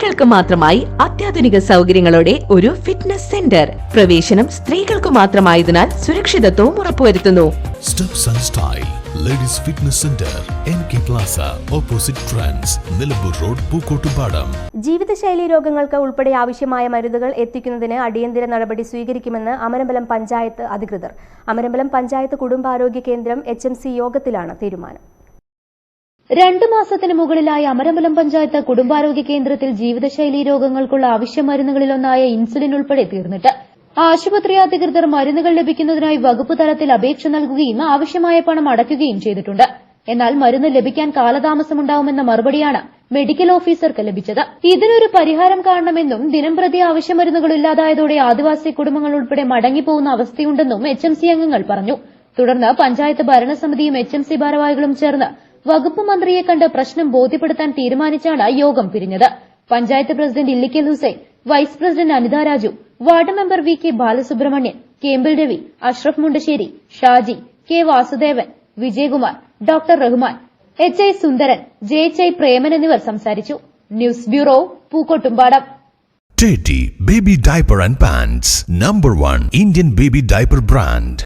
സ്ത്രീകൾക്ക് മാത്രമായി അത്യാധുനിക സൗകര്യങ്ങളോടെ ഒരു ഫിറ്റ്നസ് സെന്റർ പ്രവേശനം സ്ത്രീകൾക്ക് മാത്രമായതിനാൽ സുരക്ഷിതത്വവും ഉറപ്പുവരുത്തുന്നു. Ladies fitness centre N K plaza opposite trans Nilambur road Pookkottupadam ജീവിതശൈലി രോഗങ്ങൾക്ക് ഉൾപ്പെടെ ആവശ്യമായ മരുന്നുകൾ എത്തിക്കുന്നതിന് അടിയന്തര നടപടി സ്വീകരിക്കുമെന്ന് അമരമ്പലം പഞ്ചായത്ത് അധികൃതർ. അമരമ്പലം പഞ്ചായത്ത് കുടുംബാരോഗ്യ കേന്ദ്രം എച്ച് എം സി യോഗത്തിലാണ് തീരുമാനം. രണ്ടു മാസത്തിന് മുകളിലായി അമരമ്പലം പഞ്ചായത്ത് കുടുംബാരോഗ്യ കേന്ദ്രത്തിൽ ജീവിതശൈലി രോഗങ്ങൾക്കുള്ള ആവശ്യ മരുന്നുകളിലൊന്നായ ഇൻസുലിൻ ഉൾപ്പെടെ തീർന്നിട്ട്. ആശുപത്രി അധികൃതർ മരുന്നുകൾ ലഭിക്കുന്നതിനായി വകുപ്പ് തലത്തിൽ അപേക്ഷ നൽകുകയും ആവശ്യമായ പണം അടയ്ക്കുകയും ചെയ്തിട്ടുണ്ട്. എന്നാൽ മരുന്ന് ലഭിക്കാൻ കാലതാമസമുണ്ടാവുമെന്ന മറുപടിയാണ് മെഡിക്കൽ ഓഫീസർക്ക് ലഭിച്ചത്. ഇതിനൊരു പരിഹാരം കാണണമെന്നും ദിനംപ്രതി ആവശ്യ മരുന്നുകൾ ഇല്ലാതായതോടെ ആദിവാസി കുടുംബങ്ങൾ ഉൾപ്പെടെ മടങ്ങിപ്പോകുന്ന അവസ്ഥയുണ്ടെന്നും എച്ച് അംഗങ്ങൾ പറഞ്ഞു. തുടർന്ന് പഞ്ചായത്ത് ഭരണസമിതിയും എച്ച് എം ഭാരവാഹികളും ചേർന്ന് വകുപ്പ് മന്ത്രിയെ കണ്ട് പ്രശ്നം ബോധ്യപ്പെടുത്താൻ തീരുമാനിച്ചാണ് യോഗം പിരിഞ്ഞത്. Panchayat president Illikkal Hussain vice president Anitha Raju ward member V K Balasubramanian Kembil Ravi Ashraf Mundassery Shaji K Vasudevan Vijayakumar doctor Rahman H I Sundaran J H I Preman എന്നിവർ സംസാരിച്ചു. News bureau Pookkottumpadam. Teddy baby Diaper and Pants number 1 Indian baby Diaper Brand